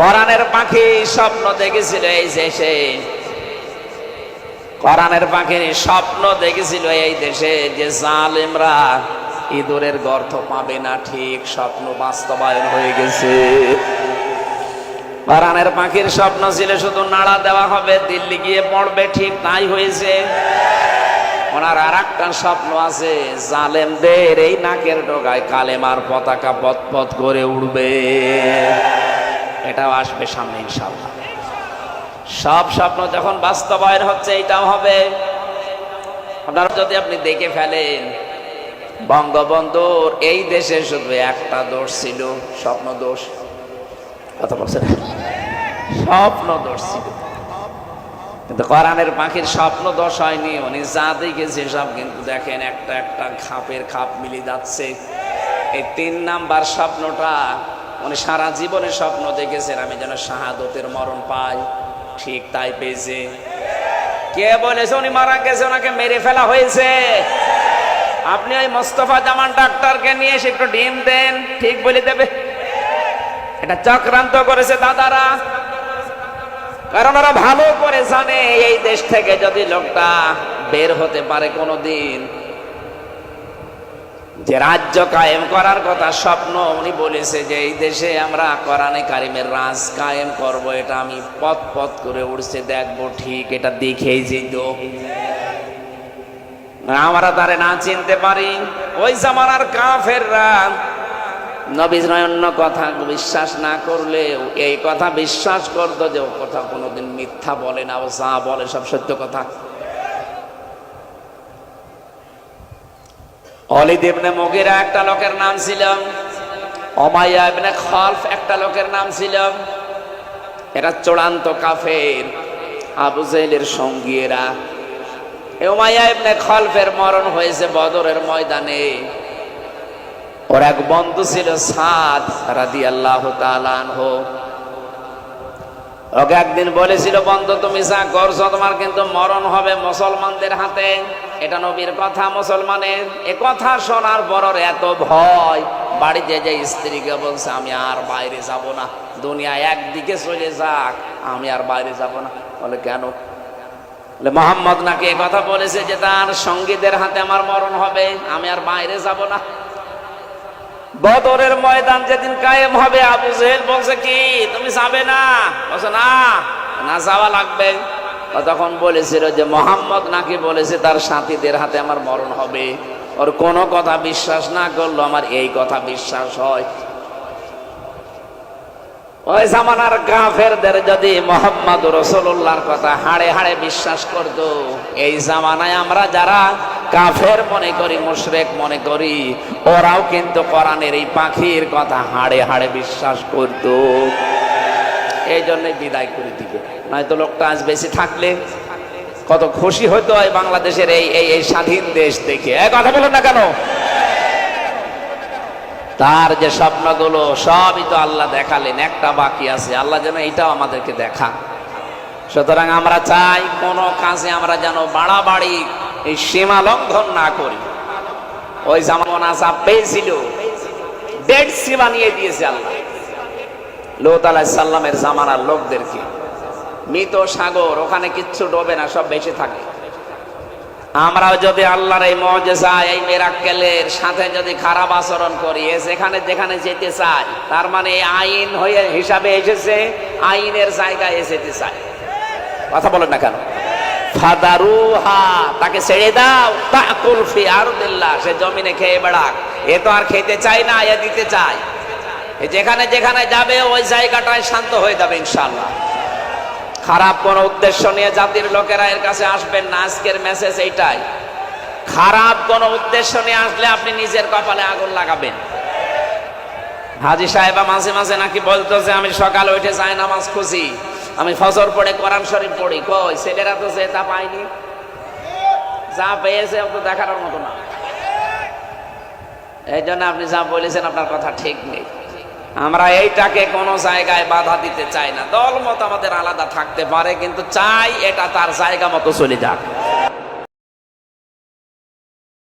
কোরআনের পাখি স্বপ্ন দেখেছিল এই দেশে কোরআনের পাখির স্বপ্ন দেখেছিল এই দেশে যে জালেমরা ইঁদুরের গর্ত পাবে না, ঠিক স্বপ্ন বাস্তবায়ন হয়ে গেছে। কোরআনের পাখির স্বপ্ন ছিল শুধু নাড়া দেওয়া হবে, দিল্লি গিয়ে পড়বে, ঠিক তাই হয়েছে। ওনার আর একটা স্বপ্ন আছে, জালেমদের এই নাকের ডোকায় কালেমার পতাকা পথ পথ করে উড়বে। এটাও আসবে সামনে ইনশাল্লাহ সব স্বপ্ন যখন বাস্তবায়ন হচ্ছে, এটাও হবে। আপনারা যদি আপনি দেখে ফেলেন, বঙ্গবন্ধুর এই দেশে শুধু একটা দোষ ছিল, স্বপ্ন দোষ। কথা বলছেন? স্বপ্ন দোষ ছিল। কিন্তু কোরআনের পাখির স্বপ্ন দোষ হয়নি, উনি যা দেখেছে সব কিন্তু দেখেন, একটা একটা খাপের খাপ মিলে যাচ্ছে। এই তিন নাম্বার স্বপ্নটা উনি সারা জীবনে স্বপ্ন দেখেছেন, আমি যেন শাহাদতের মরণ পাই। ঠিক তাই পেয়েছে। কে বলেছে উনি মারা গেছে, ওনাকে মেরে ফেলা হয়েছে? আপনি ওই মোস্তফা জামান ডাক্তারকে নিয়ে এসে একটু ডিম দেন, ঠিক বলে দেবে। এটা চক্রান্ত করেছে দাদারা। কারণ ওরা ভালো করে জানে, এই দেশ থেকে যদি লোকটা বের হতে পারে কোনোদিন যে রাজ্য কায়েম করার কথা স্বপ্ন, উনি বলেছে যে এই দেশে আমরা কোরআনে কারিমের রাজ কায়েম করব, এটা আমি পথ পথ করে উঠছে, দেখব ঠিক, এটা দেখেই যেত। আমরা তারে না চিনতে পারি, ওই জামানার কাফেররা নবীজ অন্য কথা বিশ্বাস না করলে এই কথা বিশ্বাস করতো যে ও কথা কোনোদিন মিথ্যা বলে না, ও যা বলে সব সত্য কথা। অলিদ ইবনে মগিরা একটা লোকের নাম ছিল। অমাইয়া ইবনে খলফ একটা লোকের নাম ছিল। এরা চূড়ান্ত কাফের, আবু জাহেলের সঙ্গীরা। উমাইয়া ইবনে খলফের মরণ হয়েছে বদরের ময়দানে। ওর এক বন্ধু ছিল সাদ রাদি আল্লাহ ওকে একদিন বলেছিল, বন্ধু, তুমি যা করছ তোমার কিন্তু মরণ হবে মুসলমানদের হাতে। এটা নবীর কথা মুসলমানের। এ কথা শোনার পর এত ভয়। বাড়িতে যে স্ত্রীকে বলছে, আমি আর বাইরে যাব না। দুনিয়া একদিকে চলে যাক। আমি আর বাইরে যাব না। বলে, কেন? বলে, মোহাম্মদ নাকি কথা বলেছে যে তার সঙ্গীদের হাতে আমার মরণ হবে। আমি আর বাইরে যাব না। বদরের ময়দান যেদিন কায়েম হবে, আবু জেহেল বলছে, কি? তুমি যাবে না? বলছে, না না যাওয়া লাগবে। তখন বলেছিল যে মোহাম্মদ নাকি বলেছে, তার সাথীদের হাতে আমার মরণ হবে। ওর কোনো কথা বিশ্বাস না করল, আমার এই কথা বিশ্বাস হয়। ওই জামানার কাফেরদের যদি মোহাম্মদ রসুল্লাহর কথা হাড়ে হাড়ে বিশ্বাস করত, এই জামানায় আমরা যারা কাফের মনে করি, মুশরেক মনে করি, ওরাও কিন্তু কোরআনের এই পাখির কথা হাড়ে হাড়ে বিশ্বাস করত। এই জন্য বিদায় করে দিবে। নয়তো লোকটা আজ বেশি থাকলে কত খুশি হতো এই বাংলাদেশের এই এই স্বাধীন দেশ দেখে। কথা বলুন না কেন? তার যে স্বপ্নগুলো সবই তো আল্লাহ দেখালেন, একটা বাকি আছে। আল্লাহ যেন এটাও আমাদেরকে দেখা সুতরাং আমরা চাই কোন কাজে আমরা যেন বাড়াবাড়ি, এই সীমা লঙ্ঘন না করি। ওই যেমন আশা পেয়েছিল ডেড সীমা নিয়ে দিয়েছে আল্লাহ। লোত আলাহ সাল্লামের জামানার লোকদেরকে, মৃত সাগর, ওখানে কিচ্ছু ডোবে না, সব বেঁচে থাকে। আমরাও যদি আল্লাহর এই মজেসা এই মেরাক্কেলের সাথে যদি খারাপ আচরণ করি যেখানে যেখানে যেতে চাই তার মানে আইন হয়ে হিসাবে এসেছে, আইনের জায়গায় যেতে চাই কথা বলেন না কেন? তাকে ছেড়ে দাও, তাকুল ফি আরদিল্লাহ, সে জমিনে খেয়ে বেড়াক। এ তো আর খেতে চাই না, এ দিতে এ যেখানে যেখানে যাবে, ওই জায়গাটায় শান্ত হয়ে যাবে ইনশাল্লাহ খারাপ কোন উদ্দেশ্য নিয়ে জাতির লোকেরা এর কাছে আসবেন না, আজকের মেসেজ এইটাই। খারাপ কোন উদ্দেশ্য নিয়ে আসলে আপনি নিজের কপালে আগুন লাগাবেন। হাজি সাহেবা মাঝে মাঝে নাকি বলতো যে, আমি সকাল উঠে যাই, নামাজ খুঁজি। আমি ফজর পড়ে কোরআন শরীফ পড়ি। কই, ছেলেরা তো সে তা পায়নি। যা পেয়েছে তো দেখানোর মতো না। এই জন্য আপনি যা বলেছেন, আপনার কথা ঠিক নেই। আমরা এইটাকে কোনো জায়গায় বাধা দিতে চাই না। দল মত আমাদের আলাদা থাকতে পারে, কিন্তু চাই এটা তার জায়গা মতো চলে যাক।